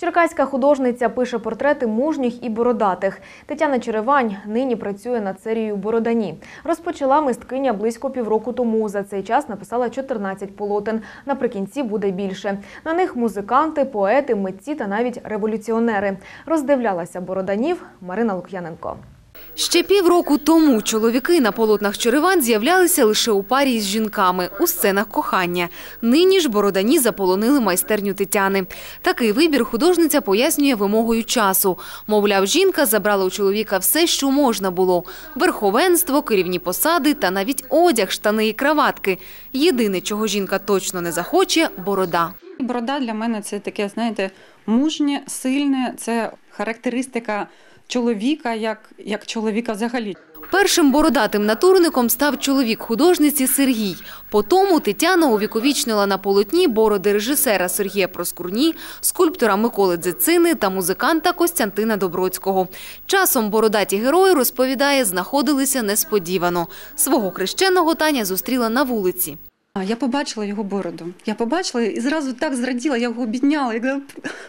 Черкаська художниця пише портрети мужніх і бородатих. Тетяна Черевань нині працює над серією Бородані. Розпочала мисткиня близько півроку тому. За цей час написала 14 полотен. Наприкінці буде більше. На них музиканти, поети, митці та навіть революціонери. Роздивлялася Бороданів Марина Лук'яненко. Ще півроку тому чоловіки на полотнах Черевань з'являлися лише у парі з жінками у сценах кохання. Нині ж бородані заполонили майстерню Тетяни. Такий вибір художниця пояснює вимогою часу. Мовляв, жінка забрала у чоловіка все, що можна було: верховенство, керівні посади та навіть одяг, штани і краватки. Єдине, чого жінка точно не захоче борода. Борода для мене це таке, знаєте, мужнє, сильне, це характеристика чоловіка, як, як чоловіка взагалі. Першим бородатим натурником став чоловік художниці Сергій. По тому Тетяна увіковічнила на полотні бороди режисера Сергія Проскурні, скульптора Миколи Дзицини та музиканта Костянтина Добродського. Часом бородаті герої, розповідає, знаходилися несподівано. Свого хрещеного Таня зустріла на вулиці. Я побачила його бороду. Я побачила і зразу так зраділа, я його обідняла. Я кажу,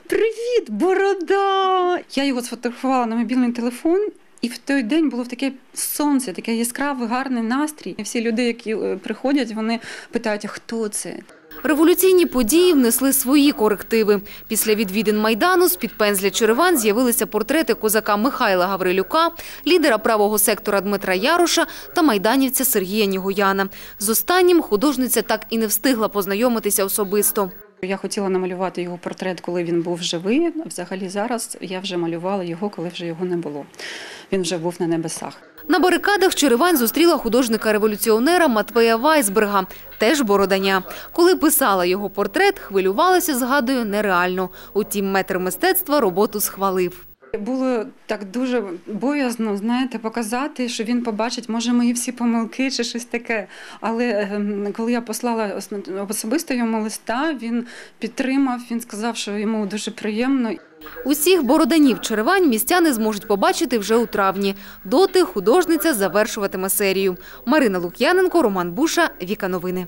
привіт, борода! Я його сфотографувала на мобільний телефон. І в той день було таке сонце, таке яскраве, гарний настрій. І всі люди, які е, приходять, вони питають, а хто це? Революційні події внесли свої корективи. Після відвідин Майдану з-під пензля Череван з'явилися портрети козака Михайла Гаврилюка, лідера правого сектора Дмитра Яроша та майданівця Сергія Нігояна. З останнім художниця так і не встигла познайомитися особисто. Я хотіла намалювати його портрет, коли він був живий. Взагалі зараз я вже малювала його, коли вже його не було. Він вже був на небесах. На барикадах Черевань зустріла художника-революціонера Матвея Вайсберга, теж бороданя. Коли писала його портрет, хвилювалася, згадую, нереально. Утім, метр мистецтва роботу схвалив. Було так дуже боязно, знаєте, показати, що він побачить, може, мої всі помилки чи щось таке. Але ем, коли я послала ос- особисто йому листа, він підтримав, він сказав, що йому дуже приємно. Усіх бороданів Черевань містяни зможуть побачити вже у травні. Доти художниця завершуватиме серію. Марина Лук'яненко, Роман Буша, Віка Новини.